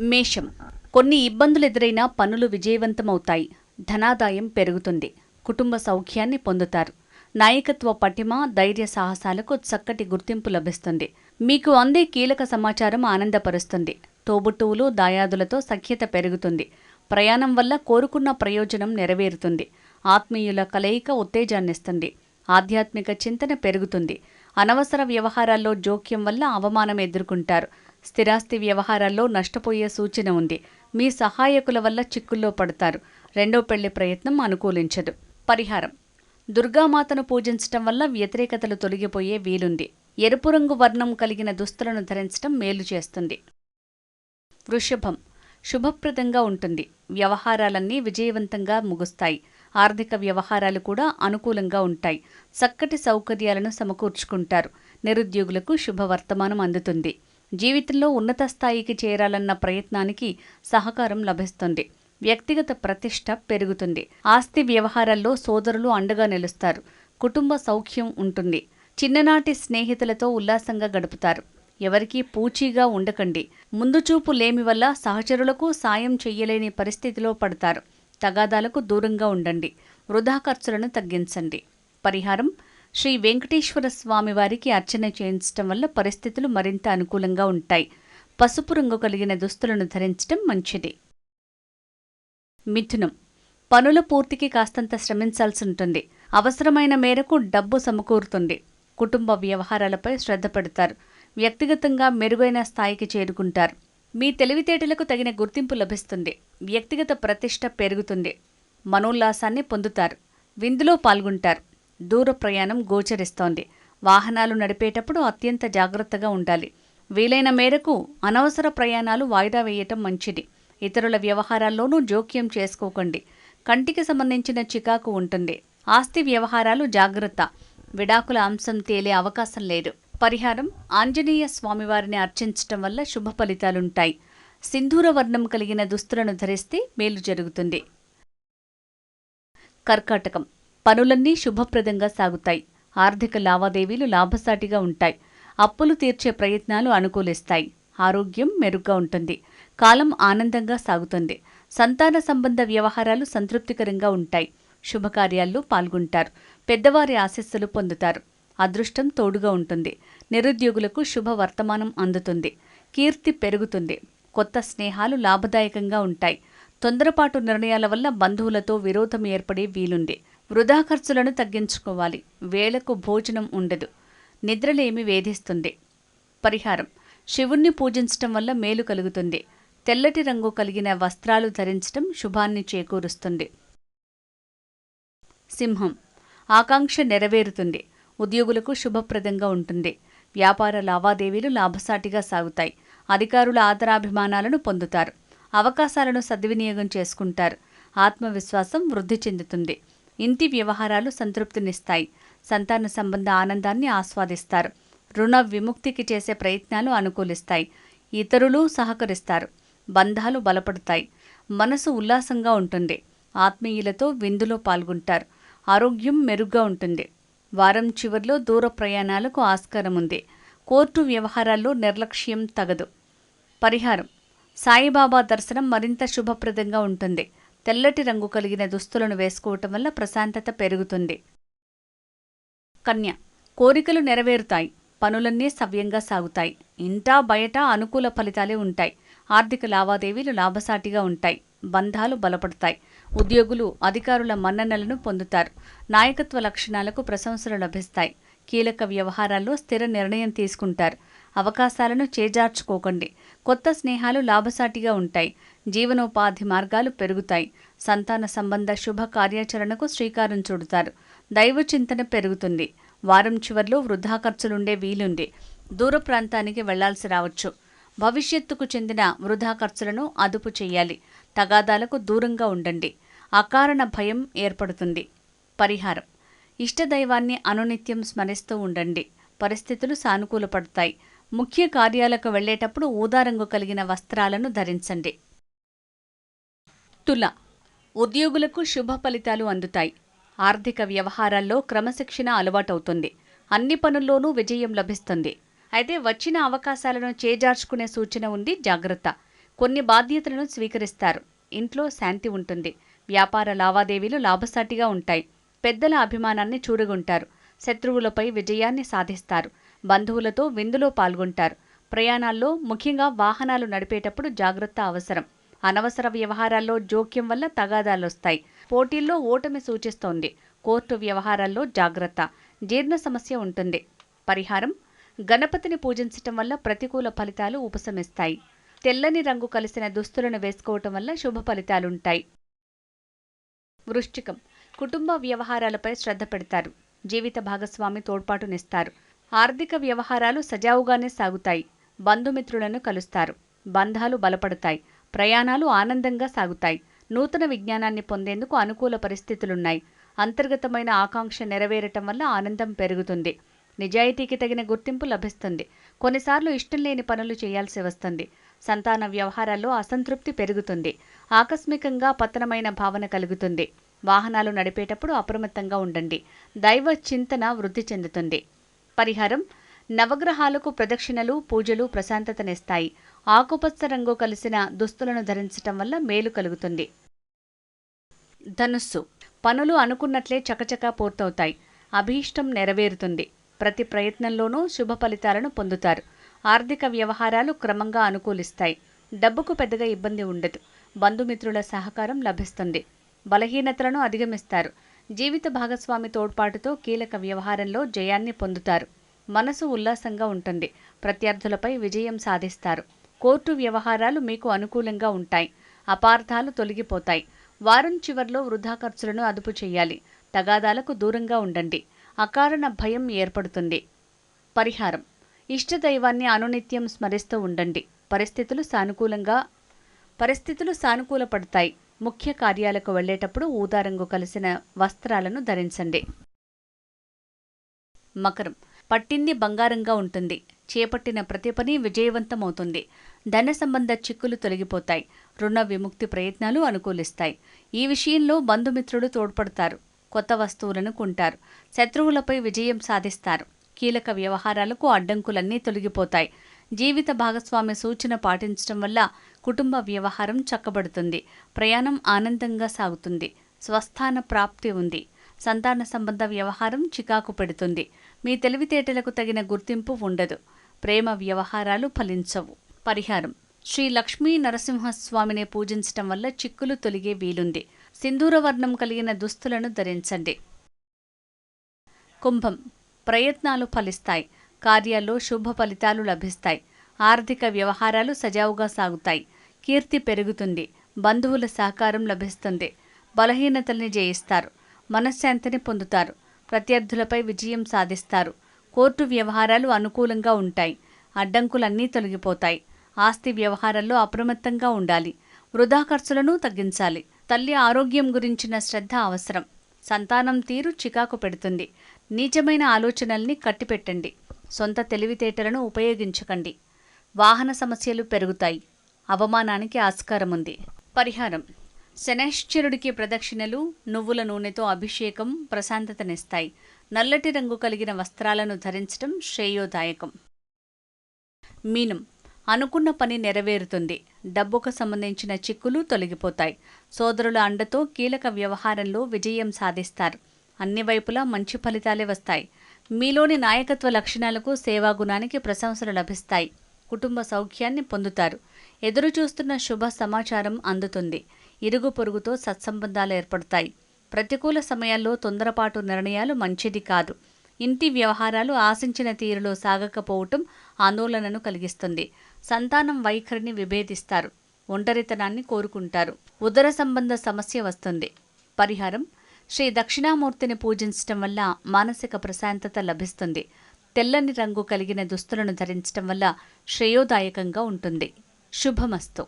మేషం. కొన్ని ఇబ్బందులు ఎదురైనా పనులు విజయవంతమవుతాయి. ధనాదాయం పెరుగుతుంది. కుటుంబ సౌఖ్యాన్ని పొందుతారు. నాయకత్వ పటిమ ధైర్య సాహసాలకు చక్కటి గుర్తింపు లభిస్తుంది. మీకు అందే కీలక సమాచారం ఆనందపరుస్తుంది. తోబుట్టువులు దాయాదులతో సఖ్యత పెరుగుతుంది. ప్రయాణం వల్ల కోరుకున్న ప్రయోజనం నెరవేరుతుంది. ఆత్మీయుల కలయిక ఉత్తేజాన్నిస్తుంది. ఆధ్యాత్మిక చింతన పెరుగుతుంది. అనవసర వ్యవహారాల్లో జోక్యం వల్ల అవమానం ఎదుర్కొంటారు. స్థిరాస్తి వ్యవహారాల్లో నష్టపోయే సూచన ఉంది. మీ సహాయకుల వల్ల చిక్కుల్లో పడతారు. రెండో పెళ్ళి ప్రయత్నం అనుకూలించదు. పరిహారం. దుర్గామాతను పూజించటం వల్ల వ్యతిరేకతలు తొలగిపోయే వీలుంది. ఎరుపు రంగు వర్ణం కలిగిన దుస్తులను ధరించడం మేలు చేస్తుంది. వృషభం. శుభప్రదంగా ఉంటుంది. వ్యవహారాలన్నీ విజయవంతంగా ముగుస్తాయి. ఆర్థిక వ్యవహారాలు కూడా అనుకూలంగా ఉంటాయి. చక్కటి సౌకర్యాలను సమకూర్చుకుంటారు. నిరుద్యోగులకు శుభవర్తమానం అందుతుంది. జీవితంలో ఉన్నత స్థాయికి చేరాలన్న ప్రయత్నానికి సహకారం లభిస్తుంది. వ్యక్తిగత ప్రతిష్ట పెరుగుతుంది. ఆస్తి వ్యవహారాల్లో సోదరులు అండగా నిలుస్తారు. కుటుంబ సౌఖ్యం ఉంటుంది. చిన్ననాటి స్నేహితులతో ఉల్లాసంగా గడుపుతారు. ఎవరికీ పూచీగా ఉండకండి. ముందు చూపు లేమి వల్ల సహచరులకు సాయం చెయ్యలేని పరిస్థితిలో పడతారు. తగాదాలకు దూరంగా ఉండండి. వృధా ఖర్చులను తగ్గించండి. పరిహారం శ్రీ వెంకటేశ్వర స్వామి వారికి అర్చన చేయించటం వల్ల పరిస్థితులు మరింత అనుకూలంగా ఉంటాయి. పసుపు రంగు కలిగిన దుస్తులను ధరించటం మంచిది. మిథునం. పనుల పూర్తికి కాస్తంత శ్రమించాల్సి ఉంటుంది. అవసరమైన మేరకు డబ్బు సమకూరుతుంది. కుటుంబ వ్యవహారాలపై శ్రద్ధ పెడతారు. వ్యక్తిగతంగా మెరుగైన స్థాయికి చేరుకుంటారు. మీ తెలివితేటలకు తగిన గుర్తింపు లభిస్తుంది. వ్యక్తిగత ప్రతిష్ట పెరుగుతుంది. మనోల్లాసాన్ని పొందుతారు. విందులో పాల్గొంటారు. దూర ప్రయాణం గోచరిస్తోంది. వాహనాలు నడిపేటప్పుడు అత్యంత జాగ్రత్తగా ఉండాలి. వీలైన మేరకు అనవసర ప్రయాణాలు వాయిదా వేయటం మంచిది. ఇతరుల వ్యవహారాల్లోనూ జోక్యం చేసుకోకండి. కంటికి సంబంధించిన చికాకు ఉంటుంది. ఆస్తి వ్యవహారాలు జాగ్రత్త. విడాకుల అంశం తేలే అవకాశం లేదు. పరిహారం ఆంజనేయ స్వామివారిని అర్చించటం వల్ల శుభ ఫలితాలుంటాయి. సింధూర వర్ణం కలిగిన దుస్తులను ధరిస్తే మేలు జరుగుతుంది. కర్కాటకం. పనులన్నీ శుభప్రదంగా సాగుతాయి. ఆర్థిక లావాదేవీలు లాభసాటిగా ఉంటాయి. అప్పులు తీర్చే ప్రయత్నాలు అనుకూలిస్తాయి. ఆరోగ్యం మెరుగ్గా ఉంటుంది. కాలం ఆనందంగా సాగుతుంది. సంతాన సంబంధ వ్యవహారాలు సంతృప్తికరంగా ఉంటాయి. శుభకార్యాల్లో పాల్గొంటారు. పెద్దవారి ఆశస్సులు పొందుతారు. అదృష్టం తోడుగా ఉంటుంది. నిరుద్యోగులకు శుభ వర్తమానం అందుతుంది. కీర్తి పెరుగుతుంది. కొత్త స్నేహాలు లాభదాయకంగా ఉంటాయి. తొందరపాటు నిర్ణయాల వల్ల బంధువులతో విరోధం ఏర్పడే వీలుంది. వృధా ఖర్చులను తగ్గించుకోవాలి. వేళకు భోజనం ఉండదు. నిద్రలేమి వేధిస్తుంది. పరిహారం. శివుణ్ణి పూజించటం వల్ల మేలు కలుగుతుంది. తెల్లటి రంగు కలిగిన వస్త్రాలు ధరించటం శుభాన్ని చేకూరుస్తుంది. సింహం. ఆకాంక్ష నెరవేరుతుంది. ఉద్యోగులకు శుభప్రదంగా ఉంటుంది. వ్యాపార లావాదేవీలు లాభసాటిగా సాగుతాయి. అధికారుల ఆదరాభిమానాలను పొందుతారు. అవకాశాలను సద్వినియోగం చేసుకుంటారు. ఆత్మవిశ్వాసం వృద్ధి చెందుతుంది. ఇంటి వ్యవహారాలు సంతృప్తినిస్తాయి. సంతాన సంబంధ ఆనందాన్ని ఆస్వాదిస్తారు. రుణ విముక్తికి చేసే ప్రయత్నాలు అనుకూలిస్తాయి. ఇతరులు సహకరిస్తారు. బంధాలు బలపడతాయి. మనసు ఉల్లాసంగా ఉంటుంది. ఆత్మీయులతో విందులో పాల్గొంటారు. ఆరోగ్యం మెరుగ్గా ఉంటుంది. వారం చివర్లో దూర ప్రయాణాలకు ఆస్కారం ఉంది. కోర్టు వ్యవహారాల్లో నిర్లక్ష్యం తగదు. పరిహారం. సాయిబాబా దర్శనం మరింత శుభప్రదంగా ఉంటుంది. తెల్లటి రంగు కలిగిన దుస్తులను వేసుకోవటం వల్ల ప్రశాంతత పెరుగుతుంది. కన్య కోరికలు నెరవేరుతాయి. పనులన్నీ సవ్యంగా సాగుతాయి. ఇంటా బయట అనుకూల ఫలితాలే ఉంటాయి. ఆర్థిక లావాదేవీలు లాభసాటిగా ఉంటాయి. బంధాలు బలపడతాయి. ఉద్యోగులు అధికారుల మన్ననలను పొందుతారు. నాయకత్వ లక్షణాలకు ప్రశంసలు లభిస్తాయి. కీలక వ్యవహారాల్లో స్థిర నిర్ణయం తీసుకుంటారు. అవకాశాలను చేజార్చుకోకండి. కొత్త స్నేహాలు లాభసాటిగా ఉంటాయి. జీవనోపాధి మార్గాలు పెరుగుతాయి. సంతాన సంబంధ శుభ కార్యాచరణకు శ్రీకారం చుడతారు. దైవ చింతన పెరుగుతుంది. వారం చివర్లో వృధా ఖర్చులుండే వీలుంది దూర ప్రాంతానికి వెళ్ళాల్సి రావచ్చు. భవిష్యత్తుకు చెందిన వృధా ఖర్చులను అదుపు చేయాలి. తగాదాలకు దూరంగా ఉండండి. అకారణ భయం ఏర్పడుతుంది. పరిహారం. ఇష్టదైవాన్ని అనునిత్యం స్మరిస్తూ ఉండండి. పరిస్థితులు సానుకూలపడతాయి. ముఖ్య కార్యాలకు వెళ్ళేటప్పుడు ఊదారంగు కలిగిన వస్త్రాలను ధరించండి. తుల ఉద్యోగులకు శుభ ఫలితాలు అందుతాయి. ఆర్థిక వ్యవహారాల్లో క్రమశిక్షణ అలవాటవుతుంది. అన్ని పనుల్లోనూ విజయం లభిస్తుంది. అయితే వచ్చిన అవకాశాలను చేజార్చుకునే సూచన ఉంది. జాగ్రత్త. కొన్ని బాధ్యతలను స్వీకరిస్తారు. ఇంట్లో శాంతి ఉంటుంది. వ్యాపార లావాదేవీలు లాభసాటిగా ఉంటాయి. పెద్దల అభిమానాన్ని చూడగుంటారు. శత్రువులపై విజయాన్ని సాధిస్తారు. బంధువులతో విందులో పాల్గొంటారు. ప్రయాణాల్లో ముఖ్యంగా వాహనాలు నడిపేటప్పుడు జాగ్రత్త అవసరం. అనవసర వ్యవహారాల్లో జోక్యం వల్ల తగాదాలొస్తాయి. పోటీల్లో ఓటమి సూచిస్తోంది. కోర్టు వ్యవహారాల్లో జాగ్రత్త. జీర్ణ సమస్య ఉంటుంది. పరిహారం. గణపతిని పూజించటం వల్ల ప్రతికూల ఫలితాలు ఉపశమిస్తాయి. తెల్లని రంగు కలిసిన దుస్తులను వేసుకోవటం వల్ల శుభ ఫలితాలుంటాయి. వృశ్చికం. కుటుంబ వ్యవహారాలపై శ్రద్ధ పెడతారు. జీవిత భాగస్వామి తోడ్పాటునిస్తారు ఆర్థిక వ్యవహారాలు సజావుగానే సాగుతాయి. బంధుమిత్రులను కలుస్తారు. బంధాలు బలపడతాయి. ప్రయాణాలు ఆనందంగా సాగుతాయి. నూతన విజ్ఞానాన్ని పొందేందుకు అనుకూల పరిస్థితులున్నాయి. అంతర్గతమైన ఆకాంక్ష నెరవేరటం వల్ల ఆనందం పెరుగుతుంది. నిజాయితీకి తగిన గుర్తింపు లభిస్తుంది. కొన్నిసార్లు ఇష్టం లేని పనులు చేయాల్సి వస్తుంది. సంతాన వ్యవహారాల్లో అసంతృప్తి పెరుగుతుంది. ఆకస్మికంగా పతనమైన భావన కలుగుతుంది. వాహనాలు నడిపేటప్పుడు అప్రమత్తంగా ఉండండి. దైవ చింతన వృద్ధి చెందుతుంది. పరిహారం. నవగ్రహాలకు ప్రదక్షిణలు పూజలు ప్రశాంతతనిస్తాయి ఆకుపచ్చ రంగు కలిసిన దుస్తులను ధరించటం వల్ల మేలు కలుగుతుంది. ధనుస్సు. పనులు అనుకున్నట్లే చకచకా పూర్తవుతాయి. అభీష్టం నెరవేరుతుంది. ప్రతి ప్రయత్నంలోనూ శుభ ఫలితాలను పొందుతారు. ఆర్థిక వ్యవహారాలు క్రమంగా అనుకూలిస్తాయి. డబ్బుకు పెద్దగా ఇబ్బంది ఉండదు. బంధుమిత్రుల సహకారం లభిస్తుంది. బలహీనతలను అధిగమిస్తారు. జీవిత భాగస్వామి తోడ్పాటుతో కీలక వ్యవహారంలో జయాన్ని పొందుతారు. మనసు ఉల్లాసంగా ఉంటుంది. ప్రత్యర్థులపై విజయం సాధిస్తారు. కోర్టు వ్యవహారాలు మీకు అనుకూలంగా ఉంటాయి. అపార్థాలు తొలగిపోతాయి. వారం చివర్లో వృధా ఖర్చులను అదుపు చేయాలి. తగాదాలకు దూరంగా ఉండండి. అకారణ భయం ఏర్పడుతుంది. పరిహారం. ఇష్టదైవాన్ని అనునిత్యం స్మరిస్తూ ఉండండి. పరిస్థితులు సానుకూలంగా పరిస్థితులు సానుకూలపడతాయి. ముఖ్య కార్యాలకు వెళ్ళేటప్పుడు ఊదారంగు కలిసిన వస్త్రాలను ధరించండి. మకరం. పట్టింది బంగారంగా ఉంటుంది. చేపట్టిన ప్రతి పని విజయవంతమవుతుంది. ధన సంబంధ చిక్కులు తొలగిపోతాయి. రుణ విముక్తి ప్రయత్నాలు అనుకూలిస్తాయి. ఈ విషయంలో బంధుమిత్రులు తోడ్పడతారు. కొత్త వస్తువులను కొంటారు. శత్రువులపై విజయం సాధిస్తారు. కీలక వ్యవహారాలకు అడ్డంకులన్నీ తొలగిపోతాయి. జీవిత భాగస్వామి సూచన పాటించడం వల్ల కుటుంబ వ్యవహారం చక్కబడుతుంది. ప్రయాణం ఆనందంగా సాగుతుంది. స్వస్థాన ప్రాప్తి ఉంది. సంతాన సంబంధ వ్యవహారం చికాకు పెడుతుంది. మీ తెలివితేటలకు తగిన గుర్తింపు ఉండదు. ప్రేమ వ్యవహారాలు ఫలించవు. పరిహారం. శ్రీ లక్ష్మీ నరసింహస్వామిని పూజించటం వల్ల చిక్కులు తొలిగే వీలుంది. సింధూరవర్ణం కలిగిన దుస్తులను ధరించండి. కుంభం. ప్రయత్నాలు ఫలిస్తాయి. కార్యాల్లో శుభ ఫలితాలు లభిస్తాయి. ఆర్థిక వ్యవహారాలు సజావుగా సాగుతాయి. కీర్తి పెరుగుతుంది. బంధువుల సహకారం లభిస్తుంది. బలహీనతల్ని జయిస్తారు. మనశ్శాంతిని పొందుతారు. ప్రత్యర్థులపై విజయం సాధిస్తారు. కోర్టు వ్యవహారాలు అనుకూలంగా ఉంటాయి. అడ్డంకులన్నీ తొలగిపోతాయి. ఆస్తి వ్యవహారాల్లో అప్రమత్తంగా ఉండాలి. వృధా ఖర్చులను తగ్గించాలి. తల్లి ఆరోగ్యం గురించిన శ్రద్ధ అవసరం. సంతానం తీరు చికాకు పెడుతుంది. నీచమైన ఆలోచనల్ని కట్టిపెట్టండి. సొంత తెలివితేటలను ఉపయోగించకండి. వాహన సమస్యలు పెరుగుతాయి. అవమానానికి ఆస్కారం ఉంది పరిహారం. శనైశ్చరుడికి ప్రదక్షిణలు నువ్వుల నూనెతో అభిషేకం ప్రశాంతతనిస్తాయి. నల్లటి రంగు కలిగిన వస్త్రాలను ధరించడం శ్రేయోదాయకం. మీనం. అనుకున్న పని నెరవేరుతుంది. డబ్బుకు సంబంధించిన చిక్కులు తొలగిపోతాయి. సోదరుల అండతో కీలక వ్యవహారంలో విజయం సాధిస్తారు. అన్ని వైపులా మంచి ఫలితాలే వస్తాయి. మీలోని నాయకత్వ లక్షణాలకు సేవాగుణానికి ప్రశంసలు లభిస్తాయి. కుటుంబ సౌఖ్యాన్ని పొందుతారు. ఎదురుచూస్తున్న శుభ సమాచారం అందుతుంది. ఇరుగు పొరుగుతో సత్సంబంధాలు ఏర్పడతాయి. ప్రతికూల సమయాల్లో తొందరపాటు నిర్ణయాలు మంచిది కాదు. ఇంటి వ్యవహారాలు ఆశించిన తీరులో సాగకపోవటం ఆందోళనను కలిగిస్తుంది. సంతానం వైఖరిని విభేదిస్తారు. ఒంటరితనాన్ని కోరుకుంటారు. ఉదర సంబంధ సమస్య వస్తుంది. పరిహారం. శ్రీ దక్షిణామూర్తిని పూజించటం వల్ల మానసిక ప్రశాంతత లభిస్తుంది. తెల్లని రంగు కలిగిన దుస్తులను ధరించటం వల్ల శ్రేయోదాయకంగా ఉంటుంది. శుభమస్తు.